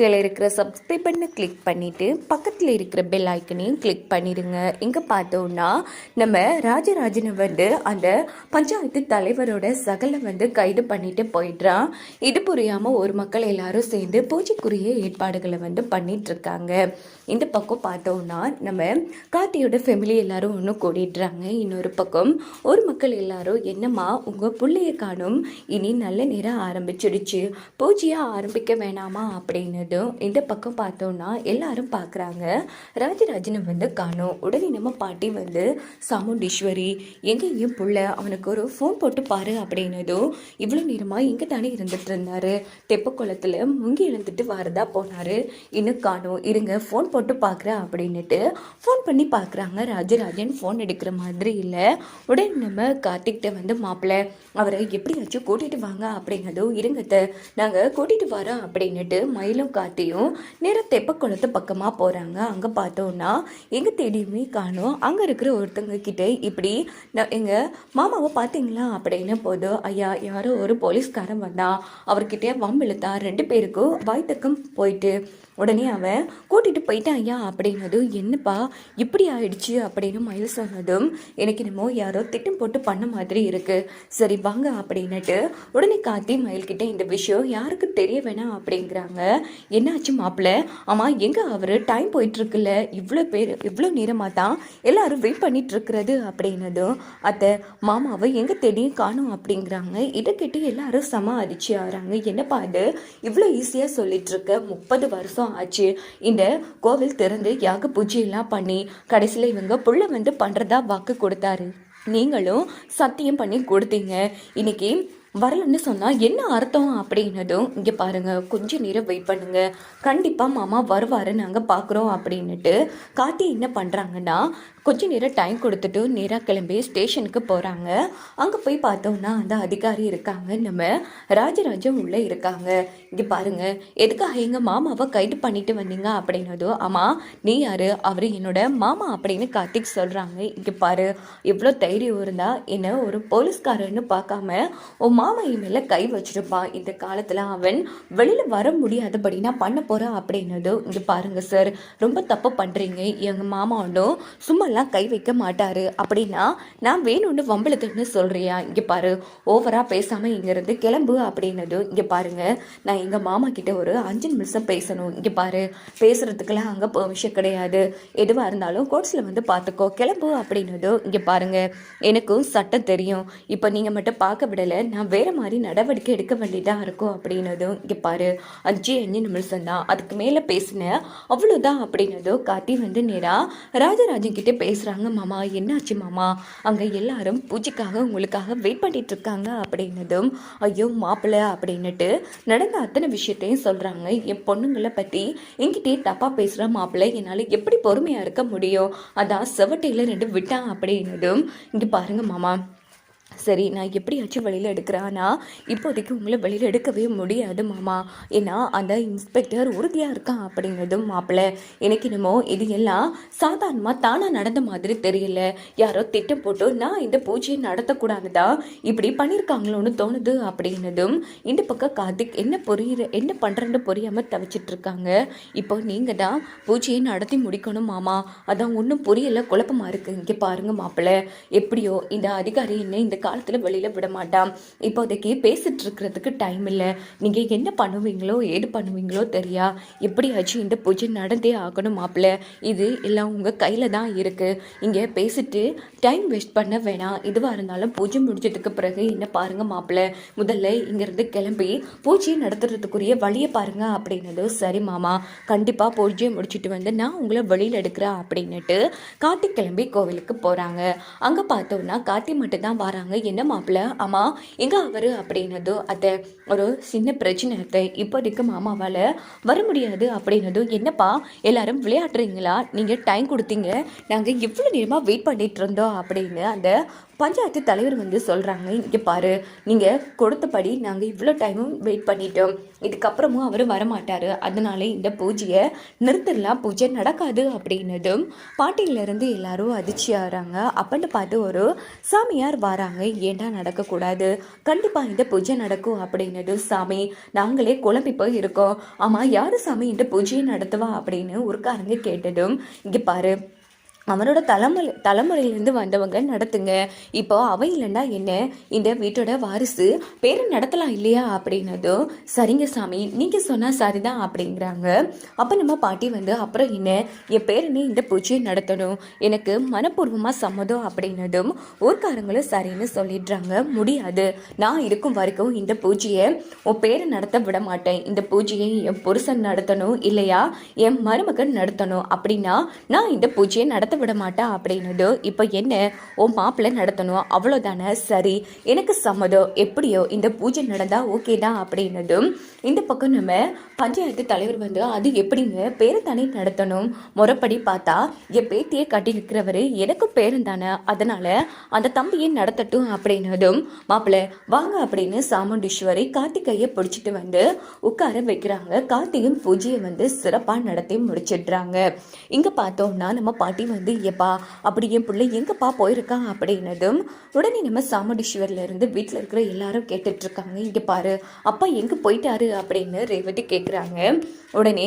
கீழே இருக்கிற சப்ஸ்கிரைப் பண்ண கிளிக் பண்ணிவிட்டு பக்கத்தில் இருக்கிற பெல் ஐக்கனையும் கிளிக் பண்ணிடுங்க. இங்கே பார்த்தோன்னா நம்ம ராஜராஜனை வந்து அந்த பஞ்சாயத்து தலைவரோட சகலை வந்து கைது பண்ணிட்டு போயிடுறான். இது புரியாமல் ஒரு மக்கள் எல்லாரும் சேர்ந்து பூஜைக்குரிய ஏற்பாடுகளை வந்து பண்ணிகிட்ருக்காங்க இந்த பக்கம் பார்த்தோம்னா நம்ம கார்த்தியோட ஃபேமிலி எல்லாரும் ஒன்று கூடிடுறாங்க. இன்னொரு பக்கம் ஒரு மக்கள் எல்லாரும் என்னம்மா உங்கள் பிள்ளைய காணும். இனி நல்ல நேரம் ஆரம்பிச்சிடுச்சு. பூஜையாக ஆரம்பிக்க வேணாமா? அப்படின்னு அப்படின்னதும் இந்த பக்கம் பார்த்தோம்னா எல்லாரும் பார்க்குறாங்க. ராஜராஜனை வந்து காணும். உடனே நம்ம பாட்டி வந்து சாமுண்டீஸ்வரி எங்கேயும் புள்ள அவனுக்கு ஒரு ஃபோன் போட்டு பாரு அப்படின்னதும் இவ்வளோ நேரமாக இங்கே தானே இருந்துட்டு இருந்தார். தெப்ப முங்கி எழுந்துட்டு வரதா போனாரு. இன்னும் காணும். இருங்க ஃபோன் போட்டு பார்க்குறேன் அப்படின்னுட்டு ஃபோன் பண்ணி பார்க்குறாங்க ராஜராஜன் ஃபோன் எடுக்கிற மாதிரி இல்லை. உடனே நம்ம கார்த்திக்கிட்ட வந்து மாப்பிள்ளை அவரை எப்படியாச்சும் கூட்டிகிட்டு வாங்க அப்படிங்கிறதும் இருங்கத்த நாங்கள் கூட்டிகிட்டு வரோம் அப்படின்னுட்டு மயிலும் காட்டியும் நேராக தெப்ப குளத்து பக்கமாக போகிறாங்க அங்கே பார்த்தோன்னா எங்கே தேடியுமே காணும். அங்கே இருக்கிற ஒருத்தங்க கிட்டே இப்படி நான் எங்கள் மாமாவை பார்த்தீங்களா? அப்படின்னு போதும் ஐயா யாரோ ஒரு போலீஸ்காரன் வந்தான். அவர்கிட்ட வம்பிழுத்தா ரெண்டு பேருக்கும் வாய்த்துக்கும் போயிட்டு உடனே அவன் கூட்டிகிட்டு போயிட்டான் ஐயா அப்படின்னதும் என்னப்பா இப்படி ஆயிடுச்சு? அப்படின்னு மயில் சொன்னதும் எனக்கு என்னமோ யாரோ திட்டம் போட்டு பண்ண மாதிரி இருக்குது சரி வாங்க அப்படின்னுட்டு உடனே காத்தி மயில்கிட்ட இந்த விஷயம் யாருக்கு தெரிய வேணாம் அப்படிங்கிறாங்க. என்னாச்சு மாப்பிள்ள ஆமாம் எங்கே அவர்? டைம் போயிட்டுருக்குல்ல. இவ்வளோ பேர் இவ்வளோ நேரமாக தான் எல்லாரும் வெயிட் பண்ணிட்டு அப்படின்னதும் அத்தை மாமாவை எங்கே தேடியும் காணும் அப்படிங்கிறாங்க. இதை கேட்டு எல்லாரும் சம அதிர்ச்சி ஆகிறாங்க என்னப்பா அது இவ்வளோ ஈஸியாக சொல்லிட்டுருக்க முப்பது வருஷம் ஆச்சு இந்த கோவில் திறந்து யாக பூஜையெல்லாம் பண்ணி கடைசியில் இவங்க புள்ள வந்து பண்ணுறதா வாக்கு கொடுத்தாரு. நீங்களும் சத்தியம் பண்ணி கொடுத்தீங்க. இன்னைக்கு வரலன்னு சொன்னால் என்ன அர்த்தம் அப்படின்னதும் இங்கே பாருங்கள் கொஞ்சம் நேரம் வெயிட் பண்ணுங்கள் கண்டிப்பாக மாமா வருவார் நாங்கள் பார்க்குறோம் அப்படின்னுட்டு காட்டி என்ன பண்ணுறாங்கன்னா கொஞ்சம் நேரம் டைம் கொடுத்துட்டு நேராக கிளம்பி ஸ்டேஷனுக்கு போகிறாங்க அங்கே போய் பார்த்தோம்னா அந்த அதிகாரி இருக்காங்க நம்ம ராஜராஜம் உள்ளே இருக்காங்க. இங்கே பாருங்கள் எதுக்காக எங்கள் மாமாவை கைது பண்ணிட்டு வந்தீங்க அப்படின்னதும் ஆமாம் நீ யார்? அவர் என்னோட மாமா அப்படின்னு கார்த்திக் சொல்கிறாங்க இங்கே பாரு எவ்வளோ தைரியம் இருந்தால் என்ன ஒரு போலீஸ்காரன்னு பார்க்காம உன் மாமா என் மேலே கை வச்சிருப்பான். இந்த காலத்தில் அவன் வெளியில் வர முடியாதபடி நான் பண்ண போகிறேன் அப்படின்னது இங்கே பாருங்க சார் ரொம்ப தப்பு பண்ணுறீங்க எங்கள் மாமா சும்மாலாம் கை வைக்க மாட்டாரு. அப்படின்னா நான் வேணும்னு வம்பளத்துன்னு சொல்கிறியா இங்கே பாரு ஓவராக பேசாமல் இங்கேருந்து கிளம்பு அப்படின்னதும் இங்கே பாருங்க நான் எங்கள் மாமா கிட்ட ஒரு அஞ்சு நிமிஷம் பேசணும். இங்கே பாரு பேசுறதுக்கெல்லாம் அங்கே பெர்மிஷன் கிடையாது. எதுவாக இருந்தாலும் கோர்ட்ஸில் வந்து பார்த்துக்கோ கிளம்பு அப்படின்னதும் இங்கே பாருங்க எனக்கும் சட்டம் தெரியும். இப்போ நீங்கள் மட்டும் பார்க்க விடலை நான் வேறு மாதிரி நடவடிக்கை எடுக்க வேண்டியதாக இருக்கும் அப்படின்னதும் இங்கே பாரு அஞ்சு அஞ்சு நிமிஷம் தான். அதுக்கு மேலே பேசினேன் அவ்வளோதான் அப்படின்னதும் காட்டி வந்து நேராக ராஜராஜன் கிட்டே பேசுகிறாங்க மாமா என்னாச்சு மாமா? அங்கே எல்லாரும் பூஜைக்காக உங்களுக்காக வெயிட் பண்ணிட்டு இருக்காங்க. அப்படின்னதும் ஐயோ மாப்பிள்ளை அப்படின்னுட்டு நடந்த அத்தனை விஷயத்தையும் சொல்கிறாங்க என் பொண்ணுங்களை பற்றி என்கிட்டயே தப்பாக பேசுகிற மாப்பிள்ளை என்னால் எப்படி பொறுமையாக இருக்க முடியும்? அதான் செவட்டையில் ரெண்டு விட்டான். அப்படின்னதும் இங்கே பாருங்கள் மாமா சரி நான் எப்படியாச்சும் வெளியில் எடுக்கிறேன். இப்போதைக்கு உங்களை வெளியில் எடுக்கவே முடியாது மாமா. ஏன்னா அந்த இன்ஸ்பெக்டர் உறுதியாக இருக்கான் அப்படிங்கிறதும் மாப்பிள்ளை. எனக்கு என்னமோ இது எல்லாம் சாதாரணமாக தானாக நடந்த மாதிரி தெரியல. யாரோ திட்டம் போட்டு நான் இந்த பூஜையை நடத்தக்கூடாதுதா இப்படி பண்ணியிருக்காங்களோன்னு தோணுது அப்படின்னதும் இந்த பக்கம் கார்த்திக் என்ன புரியுற என்ன பண்ணுறேன்னு புரியாமல் தவிச்சிட்டு இருக்காங்க. இப்போ நீங்கள் தான் பூஜையை நடத்தி முடிக்கணும் மாமா. அதான் ஒன்றும் புரியலை குழப்பமாக இருக்குது இங்கே பாருங்கள் மாப்பிள்ளை. எப்படியோ இந்த அதிகாரி என்ன இந்த காலத்தில் வெளியில் விட மாட்டான். இப்போதைக்கு பேசிட்டு இருக்கிறதுக்கு டைம் இல்லை. நீங்கள் என்ன பண்ணுவீங்களோ ஏது பண்ணுவீங்களோ தெரியா? எப்படியாச்சும் இந்த பூஜை நடந்தே ஆகணும் மாப்பிள்ள. இது எல்லாம் உங்கள் கையில் தான் இருக்குது இங்கே பேசிட்டு டைம் வேஸ்ட் பண்ண வேணாம். இதுவாக இருந்தாலும் பூஜை முடிஞ்சதுக்கு பிறகு என்ன பாருங்கள் மாப்பிள்ள. முதல்ல இங்கேருந்து கிளம்பி பூஜையை நடத்துறதுக்குரிய வழியை பாருங்கள் அப்படின்னது சரி மாமா. கண்டிப்பாக பூஜையை முடிச்சுட்டு வந்து நான் உங்களை வெளியில் எடுக்கிறேன் அப்படின்னுட்டு காட்டி கிளம்பி கோவிலுக்கு போகிறாங்க அங்கே பார்த்தோன்னா காட்டி மட்டும்தான் வராங்க. கேட்குறாங்க என்ன மாப்பிள்ள ஆமாம் எங்க அவர்? அப்படின்னதோ அத்தை ஒரு சின்ன பிரச்சனை அத்தை. இப்போதைக்கு மாமாவால் வர முடியாது. அப்படின்னதும் என்னப்பா எல்லாரும் விளையாடுறீங்களா? நீங்கள் டைம் கொடுத்தீங்க. நாங்கள் எவ்வளோ நேரமாக வெயிட் பண்ணிட்டு இருந்தோம். அப்படின்னு அந்த பஞ்சாயத்து தலைவர் வந்து சொல்கிறாங்க இங்கே பாரு நீங்கள் கொடுத்தபடி நாங்கள் இவ்வளோ டைமும் வெயிட் பண்ணிட்டோம். இதுக்கப்புறமும் அவர் வரமாட்டார். அதனால இந்த பூஜையை நிறுத்திடலாம். பூஜை நடக்காது அப்படின்னதும் பாட்டியிலேருந்து எல்லாரும் அதிர்ச்சி ஆகிறாங்க. அப்பன்னு பார்த்து ஒரு சாமியார் வராங்க. ஏன்டா நடக்கக்கூடாது? கண்டிப்பாக இந்த பூஜை நடக்கும் அப்படின்னதும் சாமி நாங்களே குழம்பி போய் இருக்கோம். ஆமாம் யார் சாமி இந்த பூஜையை நடத்துவா? அப்படின்னு ஒரு காரங்க கேட்டதும் இங்கே பாரு அவனோட தலைமுறை தலைமுறையிலேருந்து வந்தவங்க நடத்துங்க. இப்போ அவ இல்லைன்னா என்ன? இந்த வீட்டோட வாரிசு பேரை நடத்தலாம் இல்லையா அப்படின்னதும் சரிங்க சாமி நீங்கள் சொன்னால் சரிதான் அப்படிங்கிறாங்க. அப்போ நம்ம பாட்டி வந்து அப்புறம் என்ன? என் பேரனே இந்த பூஜையை நடத்தணும். எனக்கு மனப்பூர்வமாக சம்மதம் அப்படின்னதும் ஊர்க்காரங்களும் சரின்னு சொல்லிடுறாங்க. முடியாது. நான் இருக்கும் வரைக்கும் இந்த பூஜையை உன் பேரை நடத்த விட மாட்டேன். இந்த பூஜையை என் புருஷன் நடத்தணும் இல்லையா? என் மருமகன் நடத்தணும் அப்படின்னா நான் இந்த பூஜையை நடத்த விட மாட்டா அப்படின்னது இப்போ என்ன உன் மாப்பிள்ளை நடத்தணும்? அவ்வளோதானே சரி. எனக்கு சம்மதம். எப்படியோ இந்த பூஜை நடந்தால் ஓகே தான் அப்படின்னதும் இந்த பக்கம் நம்ம பஞ்சாயத்து தலைவர் வந்து அது எப்படிங்க பேரை தானே நடத்தணும்? முறைப்படி பார்த்தா என் பேத்தியை கட்டி இருக்கிறவர் எனக்கு பேருந்தானே. தானே அதனால அந்த தம்பியை நடத்தட்டும் அப்படின்னதும் மாப்பிள்ளை வாங்க அப்படின்னு சாமுண்டீஸ்வரி கார்த்திகையை பிடிச்சிட்டு வந்து உட்கார வைக்கிறாங்க. கார்த்திகன் பூஜையை வந்து சிறப்பாக நடத்தி முடிச்சிடுறாங்க. இங்கே பார்த்தோம்னா நம்ம பாட்டி வந்து வந்து எப்பா அப்படி என் பிள்ளை எங்கப்பா போயிருக்கா? அப்படின்னதும் உடனே நம்ம சாமுண்டீஸ்வரில் இருந்து வீட்டில் இருக்கிற எல்லாரும் கேட்டுட்ருக்காங்க. இங்கே பாரு அப்பா எங்கே போயிட்டாரு? அப்படின்னு ரேவதி கேட்குறாங்க உடனே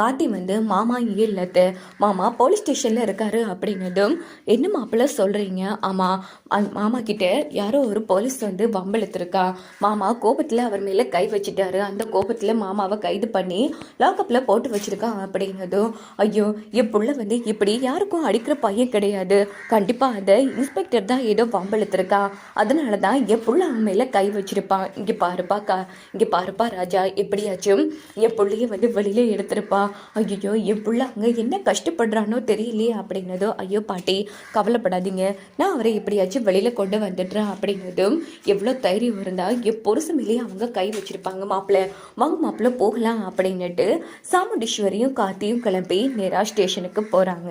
கார்த்தி வந்து மாமா இங்கே இல்லத்த மாமா போலீஸ் ஸ்டேஷனில் இருக்காரு அப்படின்னதும் என்ன மாப்பிள்ள சொல்கிறீங்க ஆமாம் அந் மாமா கிட்ட யாரோ ஒரு போலீஸ் வந்து வம்பெழுத்திருக்கா மாமா கோபத்தில் அவர் மேலே கை வச்சுட்டாரு. அந்த கோபத்தில் மாமாவை கைது பண்ணி லாக்கப்பில் போட்டு வச்சுருக்கான் அப்படின்னதும் ஐயோ என் புள்ள வந்து இப்படி யாருக்கும் அடிக்கிற பையன் கிடையாது. கண்டிப்பாக அதை இன்ஸ்பெக்டர் தான் ஏதோ வம்பெழுத்திருக்கா அதனால தான் என் பிள்ளை அவன் மேலே கை வச்சுருப்பான். இங்கே பாருப்பா கா இங்கே பாருப்பா ராஜா எப்படியாச்சும் என் பிள்ளைய வந்து வெளியில எடுத்திருப்பான் அப்பா ஐயோ என் பிள்ளை அங்கே என்ன கஷ்டப்படுறானோ தெரியலையே அப்படின்னதோ ஐயோ பாட்டி கவலைப்படாதீங்க. நான் அவரை எப்படியாச்சும் வெளியில் கொண்டு வந்துடுறேன் அப்படின்னதும் எவ்வளோ தைரியம் இருந்தால் என் பொருசு மேலேயே அவங்க கை வச்சுருப்பாங்க மாப்பிள்ளை. வாங்க மாப்பிள்ளை போகலாம் அப்படின்னுட்டு சாமுண்டீஸ்வரியும் கார்த்தியும் கிளம்பி நேராக ஸ்டேஷனுக்கு போகிறாங்க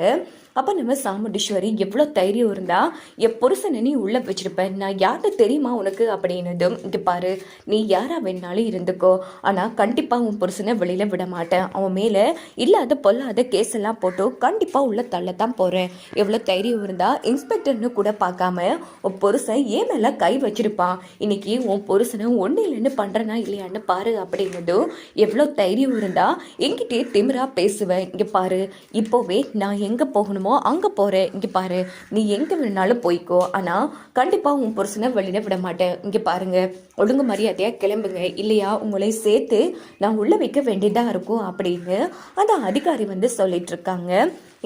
அப்போ நம்ம சாமுண்டீஸ்வரி எவ்வளோ தைரியம் இருந்தால் என் புருஷனை நீ உள்ளே வச்சிருப்பேன் நான் யார்கிட்ட தெரியுமா உனக்கு அப்படின்னதும் இங்கே பாரு நீ யாராக வேணாலும் இருந்துக்கோ. ஆனால் கண்டிப்பாக உன் புருஷனை வெளியில் விட மாட்டேன். அவன் மேலே இல்லாத பொல்லாத கேஸ் எல்லாம் போட்டு கண்டிப்பாக உள்ள தான் போகிறேன் எவ்வளோ தைரியம் இருந்தால் இன்ஸ்பெக்டர்னு கூட பார்க்காம உன் புருஷன் ஏன் மேலே கை வச்சிருப்பான்? இன்னைக்கு உன் புருஷனை ஒன்று இல்லைன்னு பண்ணுறனா இல்லையான்னு பாரு அப்படின்னதும் எவ்வளோ தைரியம் இருந்தால் எங்கிட்டே திமிராக பேசுவேன் இங்கே பாரு இப்போவே நான் எங்கே போகணும் வேணுமோ அங்கே போகிற இங்கே பாரு. நீ எங்கே வேணாலும் போய்க்கோ. ஆனால் கண்டிப்பாக உன் புருஷனை வெளியில் விட மாட்டேன். இங்கே பாருங்க. ஒழுங்கு மரியாதையாக கிளம்புங்க. இல்லையா? உங்களை சேர்த்து நான் உள்ளே வைக்க வேண்டியதாக இருக்கும் அப்படின்னு அந்த அதிகாரி வந்து சொல்லிட்டு இருக்காங்க.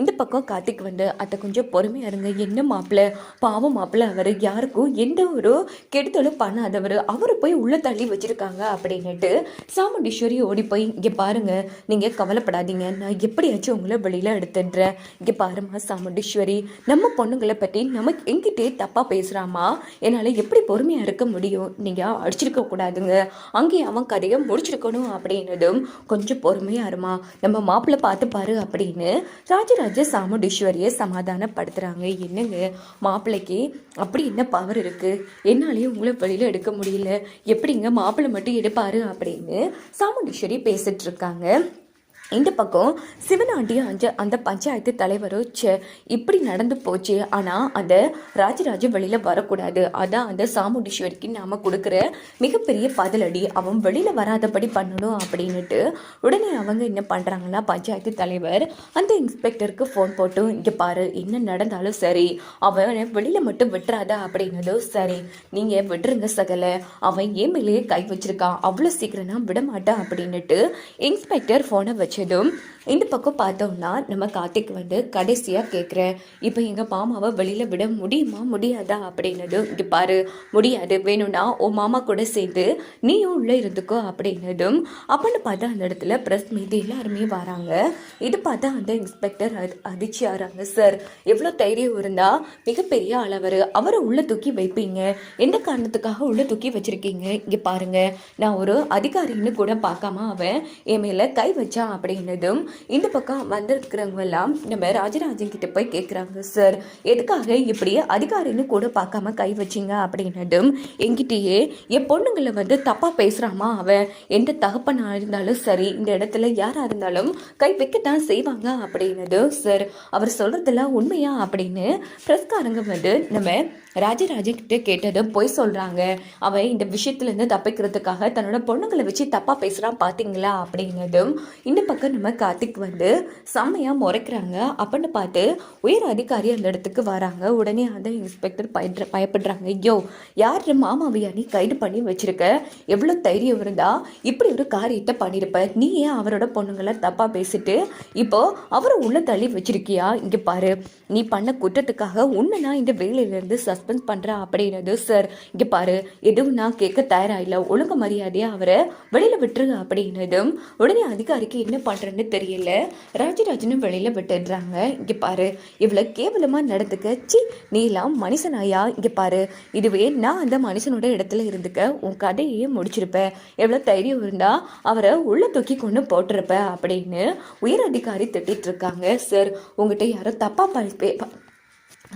இந்த பக்கம் கார்த்திக் வந்து அத்தை கொஞ்சம் பொறுமையாக இருங்க. என்ன மாப்பிள்ளை பாவம் மாப்பிள்ளை அவர். யாருக்கும் எந்த ஒரு கெடுதலும் பண்ணாதவர். அவரை போய் உள்ளே தள்ளி வச்சுருக்காங்க அப்படின்னுட்டு சாமுண்டீஸ்வரி ஓடி போய் இங்கே பாருங்கள் நீங்கள் கவலைப்படாதீங்க. நான் எப்படியாச்சும் உங்களை வெளியில் எடுத்துடுறேன். இங்கே பாருமா சாமுண்டீஸ்வரி. நம்ம பொண்ணுங்களை பற்றி நமக்கு எங்கிட்டே தப்பாக பேசுகிறாமா என்னால் எப்படி பொறுமையாக இருக்க முடியும்? நீங்கள் அடிச்சிருக்க கூடாதுங்க. அங்கேயே அவன் கதையை முடிச்சிருக்கணும் அப்படின்னதும் கொஞ்சம் பொறுமையாக இருமா. நம்ம மாப்பிள்ளை பார்த்து பாரு அப்படின்னு ராஜராஜ ராஜ சாமுண்டீஸ்வரியை சமாதானப்படுத்துகிறாங்க என்னங்க? மாப்பிள்ளைக்கு அப்படி என்ன பவர் இருக்குது என்னாலேயே உங்களை வெளியில் எடுக்க முடியல. எப்படிங்க மாப்பிள்ளை மட்டும் எடுப்பார் அப்படின்னு சாமுண்டீஸ்வரி பேசிகிட்ருக்காங்க இருக்காங்க. இந்த பக்கம் சிவனாண்டி அஞ்ச அந்த பஞ்சாயத்து தலைவரும் சே இப்படி நடந்து போச்சு. ஆனால் அந்த ராஜராஜ வெளியில் வரக்கூடாது. அதான் அந்த சாமுண்டீஸ்வரிக்கு நாம் கொடுக்குற மிகப்பெரிய பதிலடி. அவன் வெளியில் வராதபடி பண்ணணும் அப்படின்னுட்டு உடனே அவங்க என்ன பண்ணுறாங்கன்னா பஞ்சாயத்து தலைவர் அந்த இன்ஸ்பெக்டருக்கு ஃபோன் போட்டு இங்கே பாரு என்ன நடந்தாலும் சரி அவன் வெளியில் மட்டும் விட்டுறாத அப்படின்னதும் சரி. நீங்கள் விட்டுருங்க சகல. அவன் ஏன் மேலேயே கை வச்சிருக்கான். அவ்வளோ சீக்கிரம் நான் விட அப்படின்னுட்டு இன்ஸ்பெக்டர் ஃபோனை வச்சு കുഴിച്ചതും இந்த பக்கம் பார்த்தோம்னா நம்ம கார்த்திக் வந்து கடைசியாக கேட்குறேன் இப்போ எங்கள் மாமாவை வெளியில் விட முடியுமா? முடியாதா? அப்படின்னதும் இங்கே பாரு முடியாது. வேணும்னா உன் மாமா கூட சேர்ந்து நீயும் உள்ளே இருந்துக்கோ. அப்படின்னதும் அப்படின்னு பார்த்தா அந்த இடத்துல ப்ரெஸ் மீது எல்லாருமே வராங்க. இது பார்த்தா அந்த இன்ஸ்பெக்டர் அது அதிர்ச்சி ஆறாங்க. சார் எவ்வளோ தைரியம் இருந்தால் மிகப்பெரிய அளவர் அவரை உள்ளே தூக்கி வைப்பீங்க. எந்த காரணத்துக்காக உள்ளே தூக்கி வச்சுருக்கீங்க? இங்கே பாருங்கள் நான் ஒரு அதிகாரின்னு கூட பார்க்காம அவன் என் மேலே கை வச்சான். அப்படின்னதும் இந்த பக்கம் வந்திருக்கிறவங்க எல்லாம் நம்ம ராஜராஜன் கிட்ட போய் கேட்குறாங்க சார் எதுக்காக இப்படி அதிகாரின்னு கூட பார்க்காம கை வச்சிங்க? அப்படின்னதும் என்கிட்டயே என் பொண்ணுங்களை வந்து தப்பாக பேசுகிறாமா அவன்? எந்த தகப்பனாக இருந்தாலும் சரி இந்த இடத்துல யாராக இருந்தாலும் கை வைக்கத்தான் செய்வாங்க. அப்படின்னது சார் அவர் சொல்கிறதெல்லாம் உண்மையா? அப்படின்னு பிரஸ்காரங்க வந்து நம்ம ராஜராஜன் கிட்ட கேட்டதை பொய் சொல்கிறாங்க அவன் இந்த விஷயத்துலேருந்து தப்பிக்கிறதுக்காக தன்னோட பொண்ணுங்களை வச்சு தப்பாக பேசுகிறான் பார்த்தீங்களா அப்படின்னதும் இந்த பக்கம் நம்ம கார்த்திக் வந்து செம்மையாக முறைக்கிறாங்க. அப்படின்னு பார்த்து உயர் அதிகாரி அந்த இடத்துக்கு வராங்க. உடனே அந்த இன்ஸ்பெக்டர் பயப்படுற பயப்படுறாங்க. ஐயோ யார் மாமாவையா நீ கைது பண்ணி வச்சிருக்க? எவ்வளோ தைரியம் இருந்தா இப்படி ஒரு காரியத்தை பண்ணியிருப்ப நீ ஏன் அவரோட பொண்ணுங்களை தப்பாக பேசிட்டு இப்போ அவரை உள்ள தள்ளி வச்சிருக்கியா? இங்கே பாரு நீ பண்ண குற்றத்துக்காக உன்னை நான் இந்த வேலையிலேருந்து சஸ்பெண்ட் பண்ணுறேன் அப்படின்னது சார் இங்கே பாரு எதுவும் நான் கேட்க தயாராக இல்லை. ஒழுங்கு மரியாதையாக அவரை வெளியில் விட்டுருங்க அப்படின்னதும் உடனே அதிகாரிக்கு என்ன பண்ணுறேன்னு தெரியல ராஜராஜனும் வெளியில் விட்டுடுறாங்க. இங்கே பாரு இவ்வளோ கேவலமாக நடந்துக்க சி நீலாம் மனுஷனாயா? இங்கே பாரு இதுவே நான் அந்த மனுஷனோட இடத்துல இருந்துக்க உன் கதையே முடிச்சிருப்பேன் எவ்வளோ தைரியம் இருந்தால் அவரை உள்ள தூக்கி கொண்டு போட்டிருப்ப அப்படின்னு உயர் அதிகாரி திட்டிகிட்டு இருக்காங்க. சார் உங்ககிட்ட யாரோ தப்பாக பே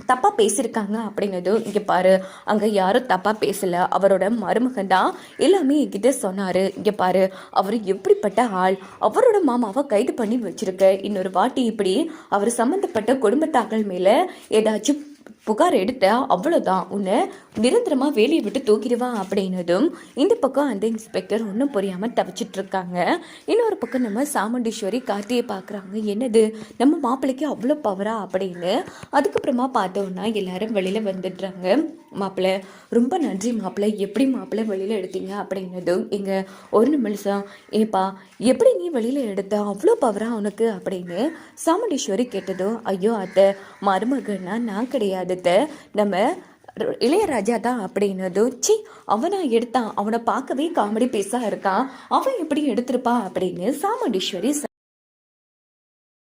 தப்பாக பேசியிருக்காங்க அப்படிங்கிறது இங்கே பாரு. அங்கே யாரும் தப்பாக பேசலை. அவரோட மருமகன் தான் எல்லாமே என்கிட்ட சொன்னார். இங்கே பாரு அவர் எப்படிப்பட்ட ஆள்? அவரோட மாமாவை கைது பண்ணி வச்சிருக்க. இன்னொரு வாட்டி இப்படி அவர் சம்மந்தப்பட்ட குடும்பத்தாக்கள் மேலே ஏதாச்சும் புகார் எடுத்த அவ்வளோதான் உன்னை நிரந்தரமாக வேலையை விட்டு தூக்கிடுவான் அப்படின்னதும் இந்த பக்கம் அந்த இன்ஸ்பெக்டர் ஒன்றும் புரியாமல் தவிச்சிட்டு இருக்காங்க இன்னொரு பக்கம் நம்ம சாமுண்டீஸ்வரி கார்த்தியை பார்க்குறாங்க என்னது? நம்ம மாப்பிள்ளைக்கு அவ்வளோ பவரா அப்படின்னு அதுக்கப்புறமா பார்த்தோன்னா எல்லாரும் வெளியில் வந்துடுறாங்க. மாப்பிள்ளை ரொம்ப நன்றி மாப்பிள்ளை. எப்படி மாப்பிள்ளை வெளியில் எடுத்தீங்க அப்படின்னதும் எங்க ஒரு நிமிஷம். ஏப்பா எப்படி நீ வெளியில் எடுத்த அவ்வளோ பவரா உனக்கு அப்படின்னு சாமுண்டீஸ்வரி கேட்டதும் ஐயோ அத்தை மருமகன்னா நான் கிடையாது. அத்தை. நம்ம இளையராஜா தான் அப்படின்னதும் சி அவனா எடுத்தான். அவனை பார்க்கவே காமெடி பேஸாக இருக்கான். அவன் எப்படி எடுத்திருப்பா? அப்படின்னு சாமுண்டீஸ்வரி